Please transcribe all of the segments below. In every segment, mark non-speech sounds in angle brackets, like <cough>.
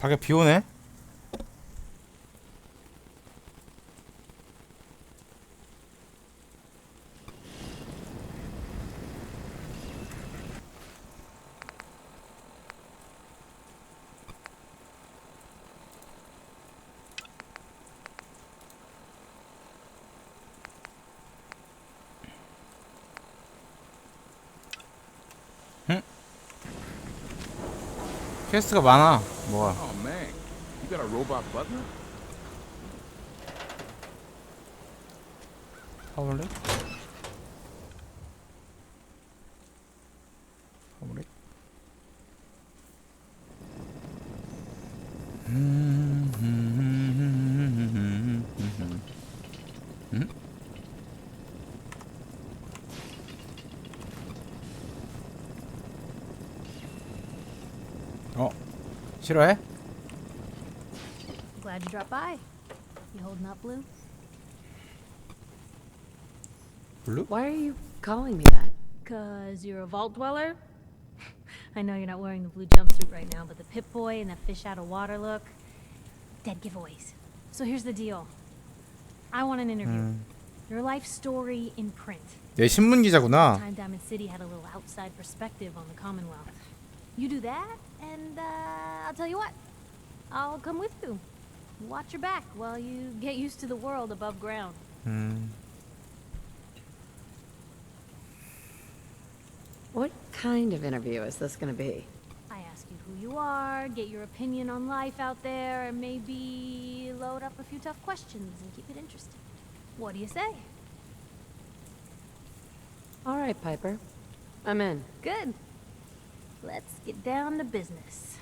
밖에 비 오네? 퀘스트가 많아. 뭐가? Oh man, you got a robot butler? 파블릭? 싫어해? Glad you dropped by. You holding up, Blue? 블루? Why are you calling me that? Cause you're a vault dweller? <laughs> I know you're not wearing the blue jumpsuit right now, but the Pip Boy and that fish out of water look. Dead giveaways. So here's the deal. I want an interview. 음. Your life story in print. 얘 신문 기자구나. Time Diamond City had a little outside perspective on the Commonwealth. You do that, and uh, I'll tell you what. I'll come with you. Watch your back while you get used to the world above ground. 음. What kind of interview is this gonna be? I ask you who you are, get your opinion on life out there, and maybe load up a few tough questions and keep it interesting. What do you say? All right, Piper. I'm in. Good. Let's get down to business.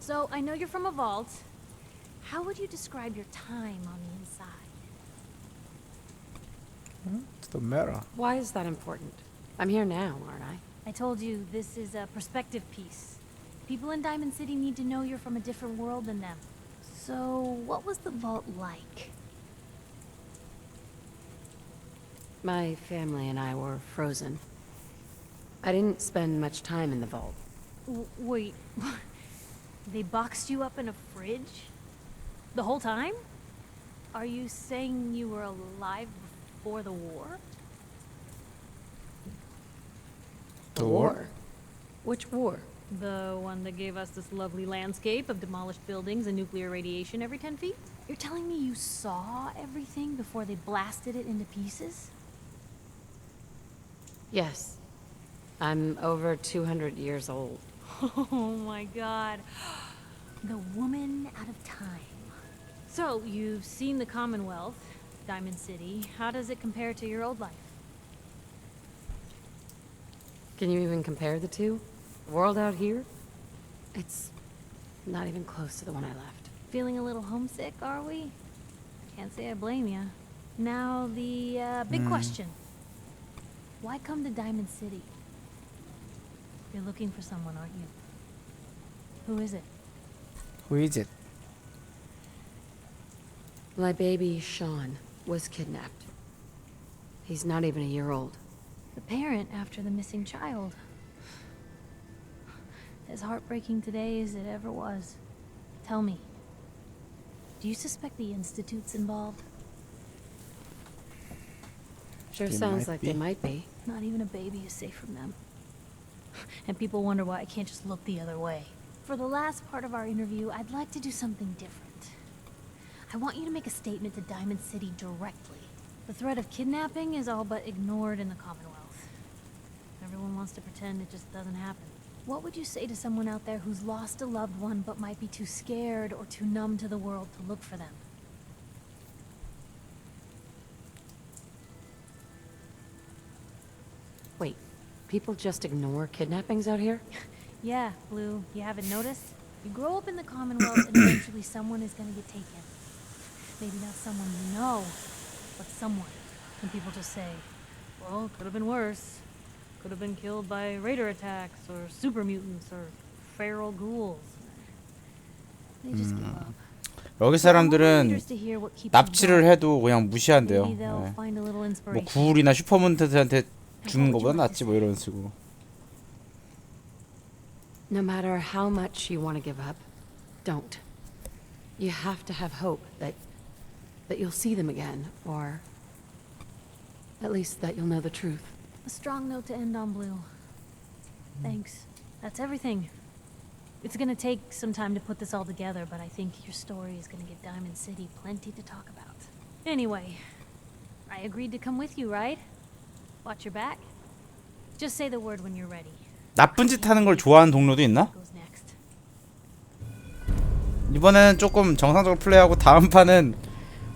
So, I know you're from a vault. How would you describe your time on the inside? Hmm? It's the mirror. Why is that important? I'm here now, aren't I? I told you, this is a perspective piece. People in Diamond City need to know you're from a different world than them. So, what was the vault like? My family and I were frozen. I didn't spend much time in the vault. W- wait, <laughs> they boxed you up in a fridge? The whole time? Are you saying you were alive before the war? The war? Which war? The one that gave us this lovely landscape of demolished buildings and nuclear radiation every 10 feet? You're telling me you saw everything before they blasted it into pieces? Yes. I'm over 200 years old. <laughs> Oh my god. The woman out of time. So, you've seen the Commonwealth, Diamond City. How does it compare to your old life? Can you even compare the two? The world out here? It's not even close to the one I left. Feeling a little homesick, are we? Can't say I blame you. Now, the uh, big question. Why come to Diamond City? You're looking for someone, aren't you? Who is it? Who is it? My baby, Sean, was kidnapped. He's not even a year old. The parent after the missing child. As heartbreaking today as it ever was. Tell me, do you suspect the Institute's involved? Sure They sounds like be. they might be. Not even a baby is safe from them. And people wonder why I can't just look the other way. For the last part of our interview, I'd like to do something different. I want you to make a statement to Diamond City directly. The threat of kidnapping is all but ignored in the Commonwealth. Everyone wants to pretend it just doesn't happen. What would you say to someone out there who's lost a loved one but might be too scared or too numb to the world to look for them? People just ignore kidnappings out here? Yeah, Blue, you haven't noticed? You grow up in the Commonwealth and eventually someone is gonna get taken. Maybe not someone you know, but someone. And people just say, well, could have been worse. Could have been killed by raider attacks, or super mutants, or feral ghouls. They just give up. 여기 사람들은 readers to hear what keeps 납치를 해도 그냥 무시한대요. going. Maybe they'll 네. find a little 뭐 inspiration. 구울이나 슈퍼문트한테 And 주는 what would 거보다 you like to 낫지 뭐 say? 이런 식으로. No matter how much you want to give up, don't. You have to have hope that that you'll see them again, or at least that you'll know the truth. A strong note to end on, Blue. Thanks. That's everything. It's gonna take some time to put this all together, but I think your story is gonna give Diamond City plenty to talk about. Anyway, I agreed to come with you, right? Watch your back. Just say the word when you're ready. 나쁜 짓 하는 걸 좋아하는 동료도 있나? What goes next? 이번에는 조금 정상적으로 플레이하고 다음 판은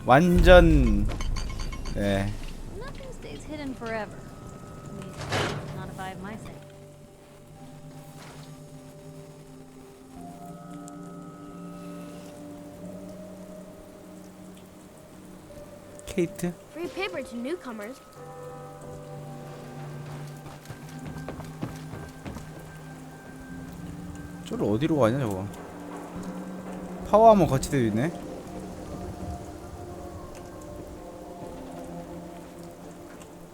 완전 네 Nothing stays hidden forever. At least, not if I have my say. 케이트 Free paper to newcomers. 저를 어디로 가냐 저거 파워하머 거치대도 있네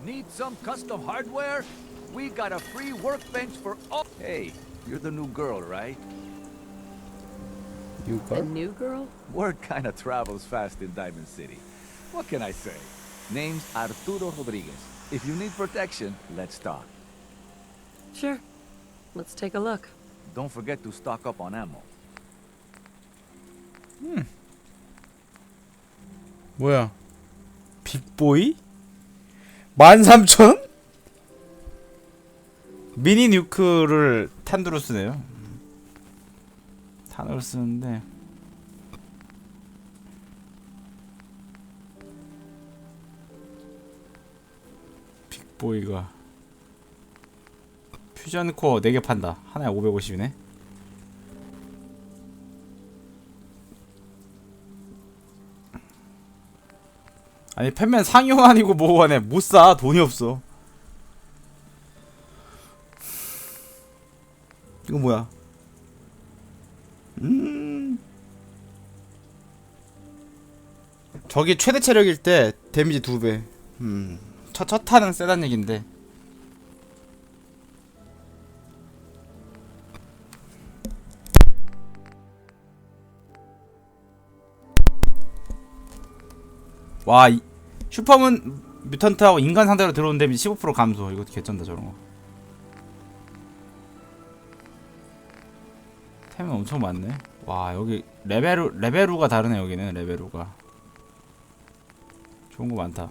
Need some custom hardware? We got a free workbench for all. Hey, you're the new girl, right? The 이거 new girl? Word kinda travels fast in Diamond City. What can I say? Name's Arturo Rodriguez. If you need protection, let's talk. Sure. Let's take a look. Don't forget to stock up on ammo. 뭐야 빅보이? 13,000? 미니 뉴크를 탄두로 쓰네요 탄으로 쓰는데 빅보이가 퓨전 코어 4개 판다. 하나에 550이네. 아니 팬맨 상용 아니고 뭐 하네. 못 사. 돈이 없어. 이거 뭐야? 음. 저기 최대 체력일 때 데미지 두배. 음첫 첫 타는 세단 얘긴데 와 이, 슈퍼문 뮤턴트하고 인간 상대로 데미지 15% 감소. 이거 개쩐다 저런 거. 템은 엄청 많네. 와 여기 레베루 레베루가 다르네 여기는 레베루가. 좋은 거 많다.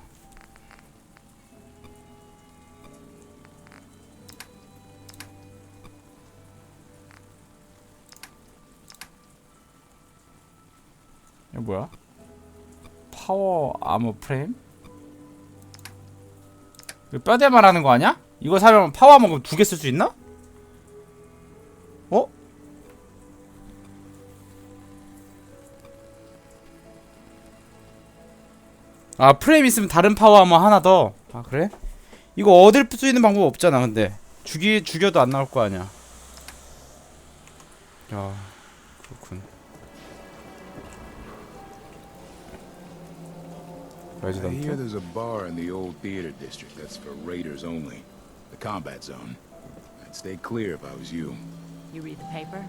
이거 뭐야? 파워 아머 프레임? 뼈대 말하는 거 아니야? 이거 사면 파워 아머 두개 쓸 수 있나? 어? 아 프레임 있으면 다른 파워 아머 하나 더. 아 그래? 이거 얻을 수 있는 방법 없잖아 근데 죽이 죽여도 안 나올 거 아니야. 야 그렇군. I hear 레지던트. there's a bar in the old theater district that's for raiders only. The combat zone. I'd stay clear if I was you. You read the paper?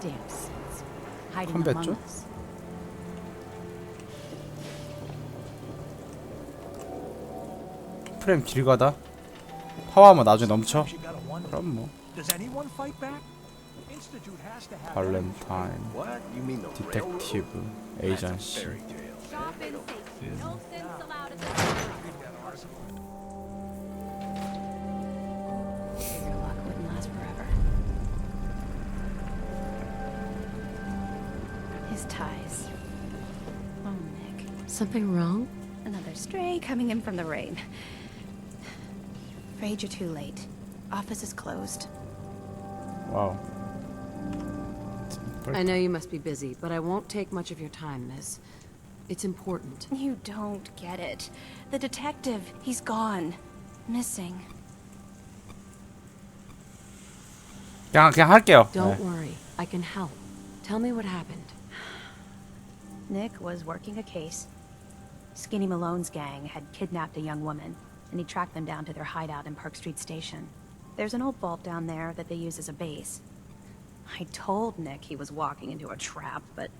Damn sins. Hiding Combat among zone? us. 프레임 길 가다. 파워 아머 나중에 넘쳐. 그럼 뭐. Does anyone fight back? Institute has to have 발렌타인. What? You mean the 디텍티브. 에이전시. fairy? Shop in safety. No sins allowed at this Your luck wouldn't last forever. His ties. Oh, Nick. Something wrong? Another stray coming in from the rain. Afraid you're too late. Office is closed. 와우. I know you must be busy, but I won't take much of your time, miss. It's important. You don't get it. The detective, he's gone. Missing. 그냥 그냥 할게요. Don't 네. worry. I can help. Tell me what happened. Nick was working a case. Skinny Malone's gang had kidnapped a young woman, and he tracked them down to their hideout in Park Street Station. There's an old vault down there that they use as a base. I told Nick he was walking into a trap, but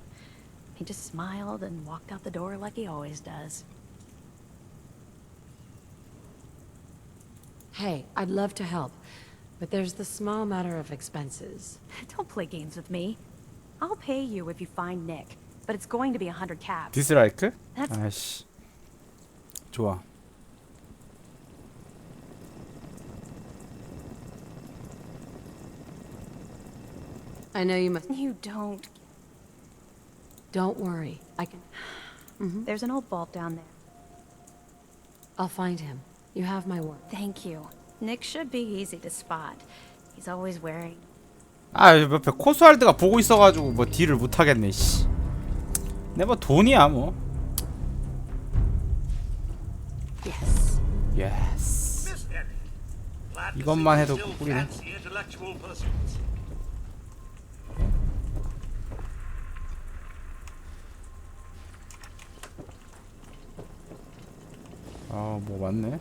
He just smiled and walked out the door like he always does. Hey, I'd love to help, but there's the small matter of expenses. <laughs> Don't play games with me. I'll pay you if you find Nick, but it's going to be a hundred cabs. 디스라이크? That's 아이씨. 좋아. I know you must. you don't. Don't worry. I can. There's an old vault down there. I'll find him. You have my word. Thank you. Nick should be easy to spot. He's always wearing. 아 옆에 코스알드가 보고 있어가지고 뭐 딜을 못하겠네 씨. 내뭐 돈이야 뭐. Yes. 예스. Miss Ellie, glad to 이것만 see 해도 you still 꿀이네. fancy intellectual pursuits. 아뭐 맞네.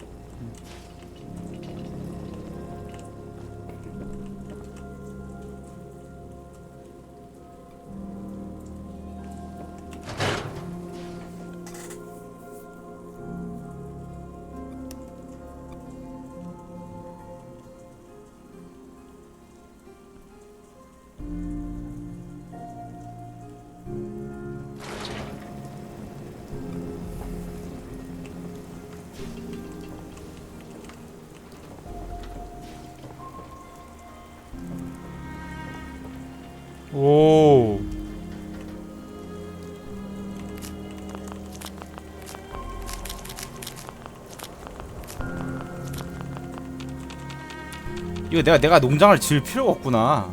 이거 내가 내가 농장을 지을 필요가 없구나.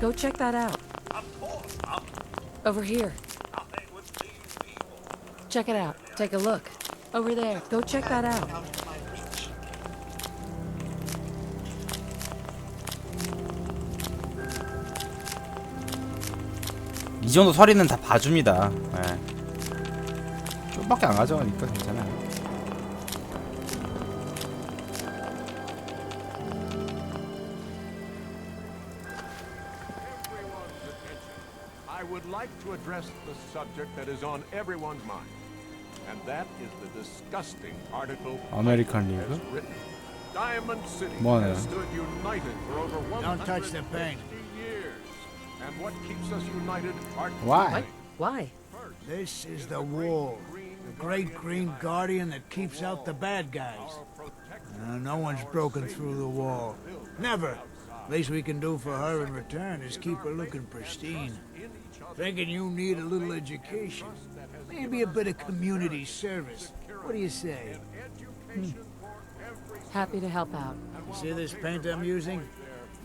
Go check that out. Over here. Check it out. Take a look. Over there. Go check that out. 이 정도 서리는 다 봐줍니다. 예. 좀밖에 안 가져가니까 괜찮아요. address the subject that is on everyone's mind. And that is the disgusting article American has written. Diamond City has uh, stood united for over 150 years. And what keeps us united are Why? Why? This is the wall. The great green guardian that keeps out the bad guys. No, no one's broken through the wall. Never. Least we can do for her in return is keep her looking pristine. Thinking you need a little education. Maybe a bit of community service. What do you say? Happy to help out. You see this paint I'm using?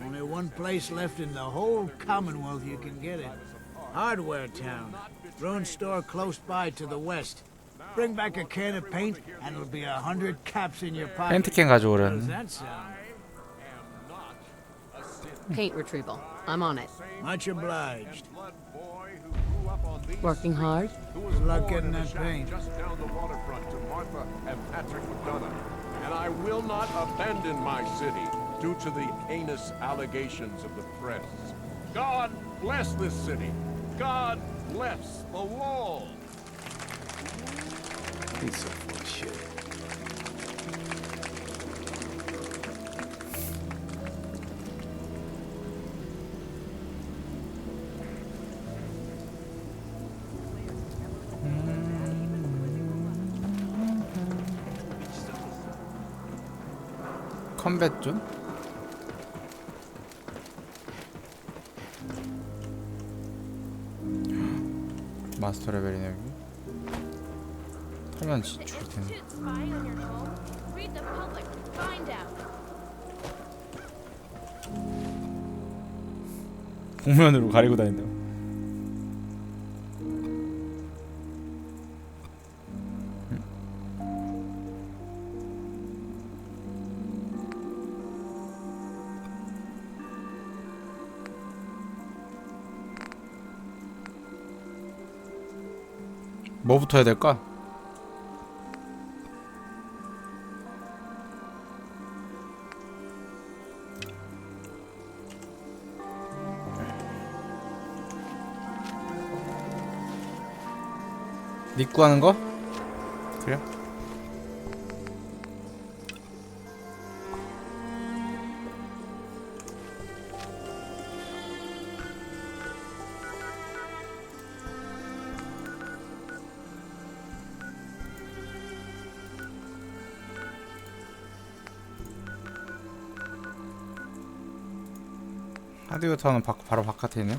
Only one place left in the whole Commonwealth you can get it. Hardware Town. Drone store close by to the west. Bring back a can of paint and it'll be a hundred caps in your pocket. 펜트캔 How does 가져오라는. that sound? Paint retrieval. I'm on it. Much obliged. Working hard? who was Good luck born in that shack paint. just down the waterfront to Martha and Patrick McDonough. And I will not abandon my city due to the heinous allegations of the press. God bless this city. God bless the wall. He's so full of shit. 컴뱃 존? 마스터 레벨이네 여기. 지- 죽을 텐데. 복면으로 가리고 다닌다. 붙어야 될까? 니꾸 하는 거? 그래? 하드웨어터는 바, 바로 바깥에 있네.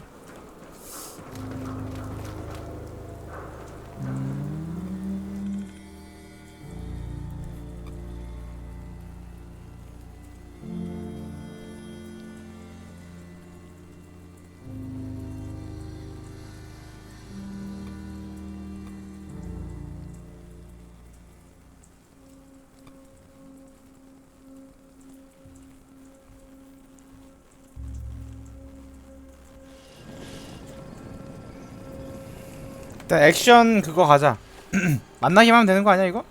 일단 액션 그거 가자. <clears throat> 만나기만 하면 되는 거 아니야 이거?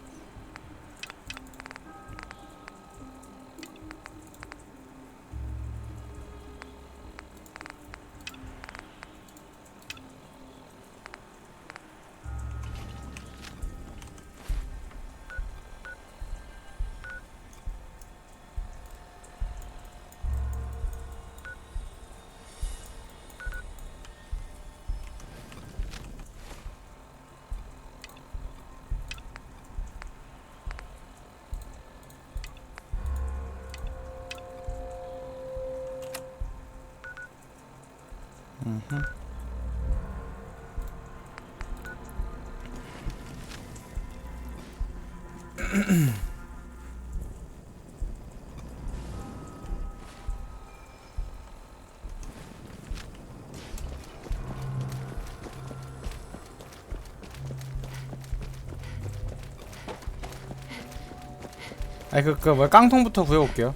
아니 그그 뭐야 깡통부터 구해올게요.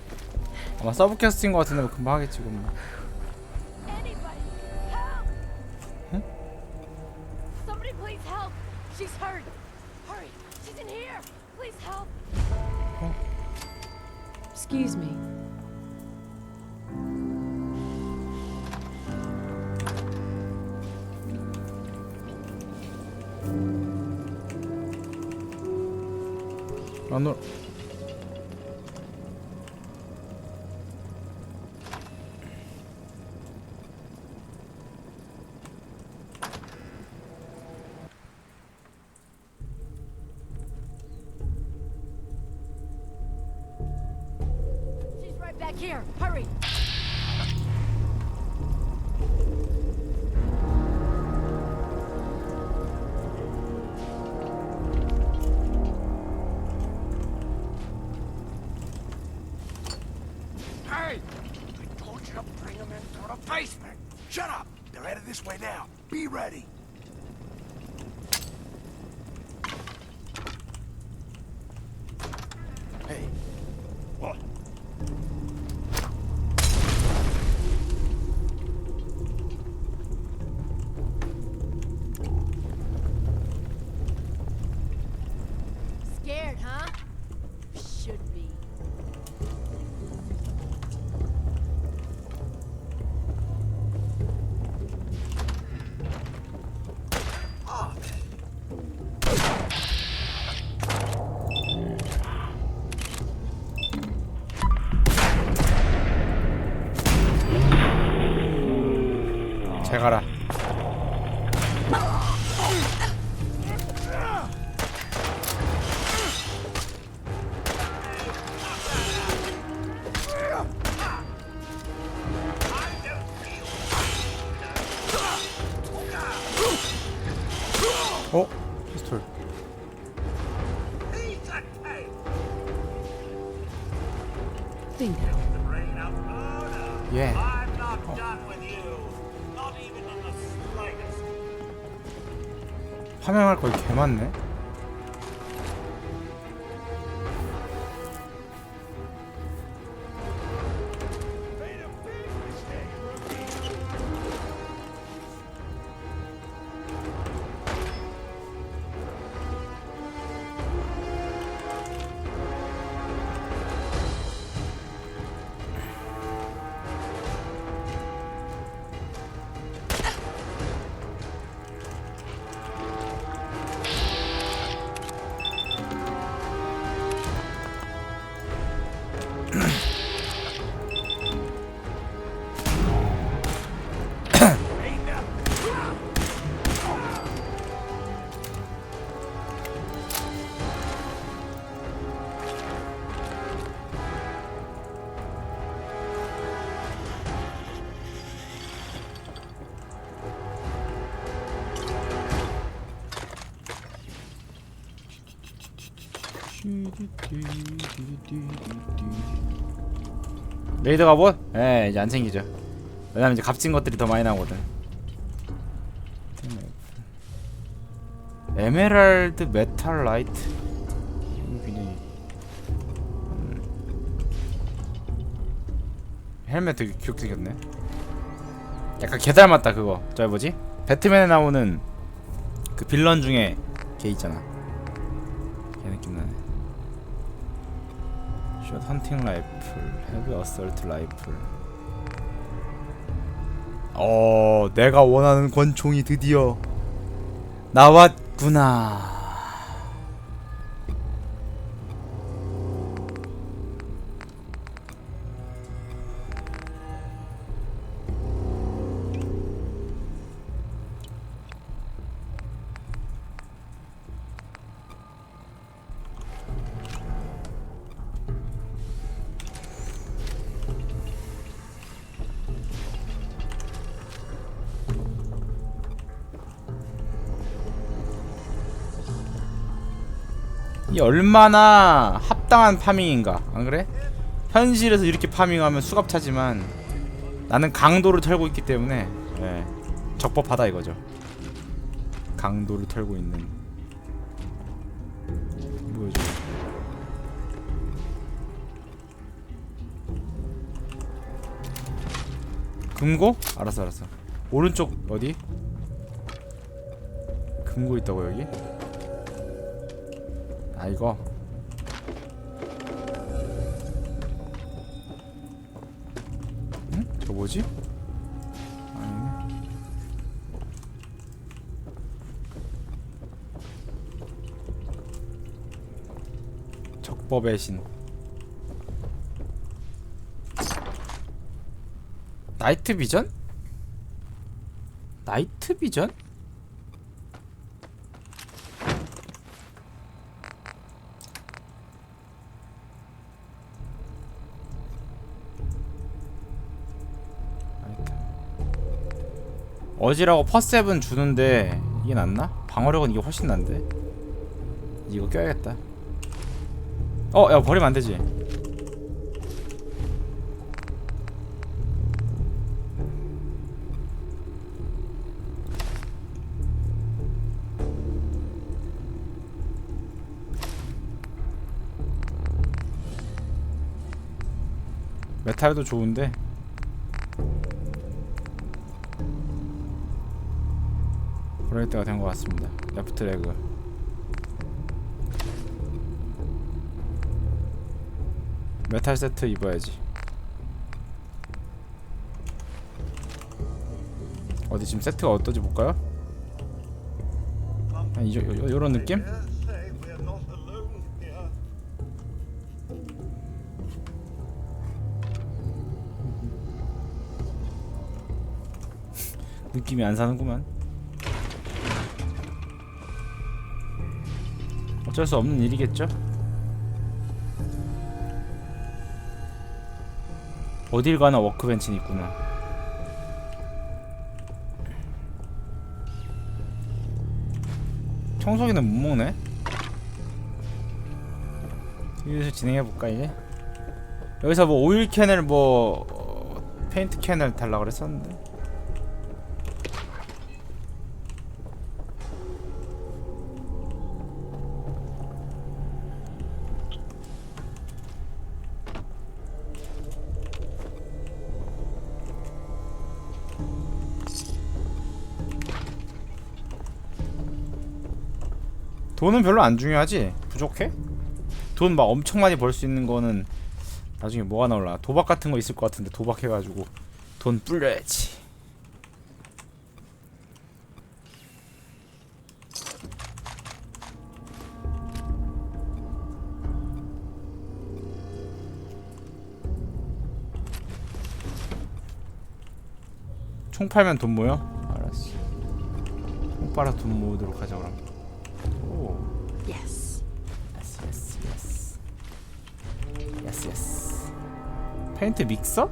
아마 서브 캐스트인 것 같은데 뭐 금방 하겠지 그럼. Here! Hurry! 레이더 갑옷? 예 이제 안 챙기죠. 왜냐면 이제 값진 것들이 더 많이 나오거든. 에메랄드 메탈 라이트. 음. 헬멧 되게 귀엽게 생겼네. 약간 개 닮았다 그거. 저 뭐지? 배트맨에 나오는 그 빌런 중에 걔 있잖아. 걔 느낌 나네. 숏 헌팅 라이플 헤비 어설트 라이플 어 내가 원하는 권총이 드디어 나왔구나 이 얼마나 합당한 파밍인가 안 그래? 현실에서 이렇게 파밍하면 수갑 차지만 나는 강도를 털고 있기 때문에 예, 적법하다 이거죠 강도를 털고 있는 저거 금고? 알았어 알았어 오른쪽 어디? 금고 있다고 여기? 아 이거 응? 저 뭐지? 아니네 적법의 신 나이트 비전? 나이트 비전? 어지라고 퍼셉은 주는데 이게 낫나? 방어력은 이게 훨씬 난데? 이거 껴야겠다. 어 야 버리면 안되지. 메탈도 좋은데 그럴 때가 된 것 같습니다. 레프트 레그. 메탈 세트 입어야지. 어디 지금 세트가 어떠지 볼까요? 한 이, 요, 요, 요런 느낌? <laughs> 느낌이 안 사는구만. 어쩔 수 없는 일이겠죠? 어딜 가나 워크벤치는 있구나. 청소기는 못 먹네. 여기서 진행해 볼까 이제? 여기서 뭐 오일 캔을 뭐 어, 페인트 캔을 달라 그랬었는데. 돈은 별로 안 중요하지? 부족해? 돈 막 엄청 많이 벌 수 있는 거는 나중에 뭐가 나올라 도박 같은 거 있을 것 같은데 도박해가지고 돈 불려야지 총 팔면 돈 모여? 알았어 총 팔아 돈 모으도록 하자 그럼 오 Yes. 예스 예스 예스 예스 예스 페인트 믹서?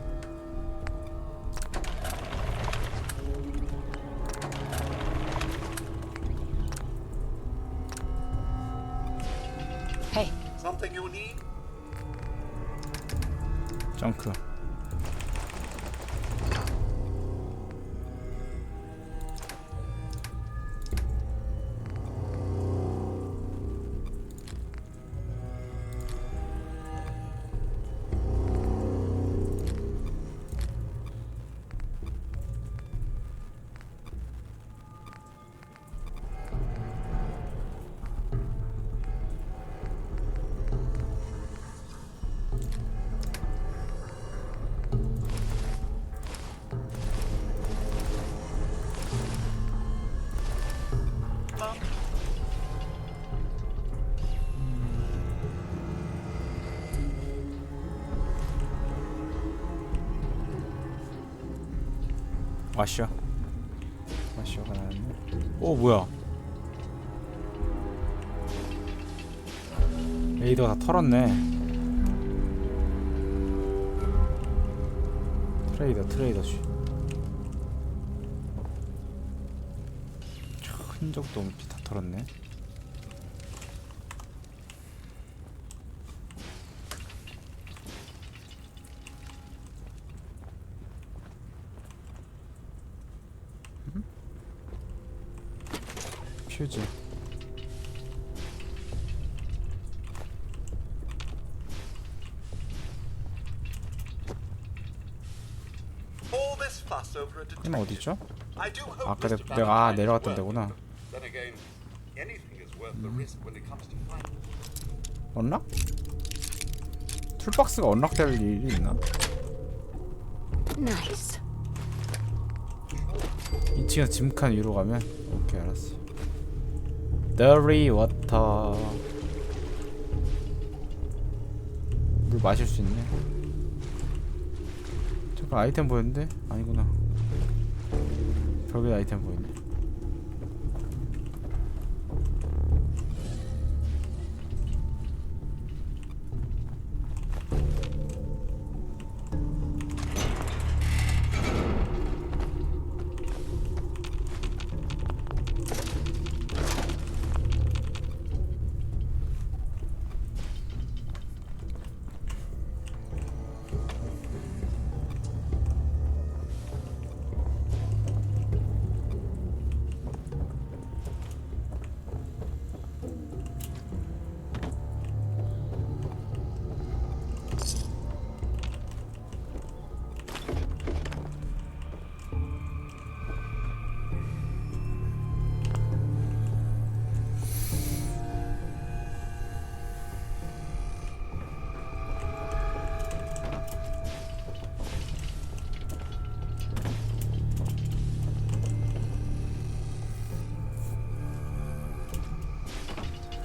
와쇼 와쇼가 나왔네. 오 뭐야? 레이더가 다 털었네. 트레이더 트레이더 쥐 흔적도 없이 다 털었네 퓨즈 All this fuss over a 이는 detective. 어디죠? I do hope 아까. 내, 내가 아 내려갔던 데구나 well. Then again, anything is worth the risk when it comes to finding. 언락? 툴박스가 언락될 일이 있나? Nice. 2층에서 짐칸 위로 가면 오케이 알았어 Dirty water 물 마실 수 있네. 잠깐 아이템 보였는데? 아니구나. 벽에 아이템 보이네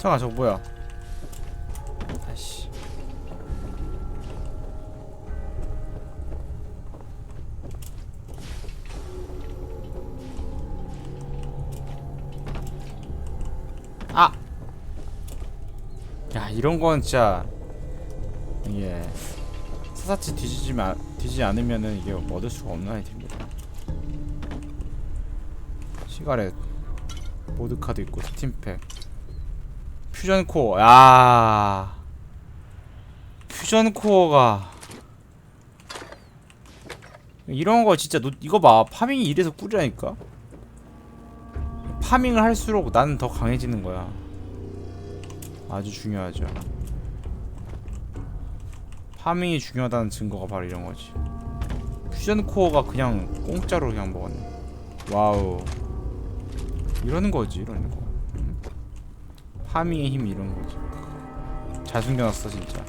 잠깐 저거 뭐야? 아씨. 아! 야 이런 건 진짜 이게 사사치 뒤지지 마 뒤지지 않으면은 이게 얻을 수가 없는 아이템입니다. 시가렛 보드카드 있고 스팀팩 퓨전 코어. 야. 퓨전 코어가. 이런 거 진짜 노, 이거 봐. 파밍이 이래서 꿀이라니까? 파밍을 할수록 나는 더 강해지는 거야. 아주 중요하죠. 파밍이 중요하다는 증거가 바로 이런 거지. 퓨전 코어가 그냥 공짜로 그냥 먹었네. 와우. 이러는 거지 이러는 거 파밍의 힘이 이런 거지 잘 숨겨놨어 진짜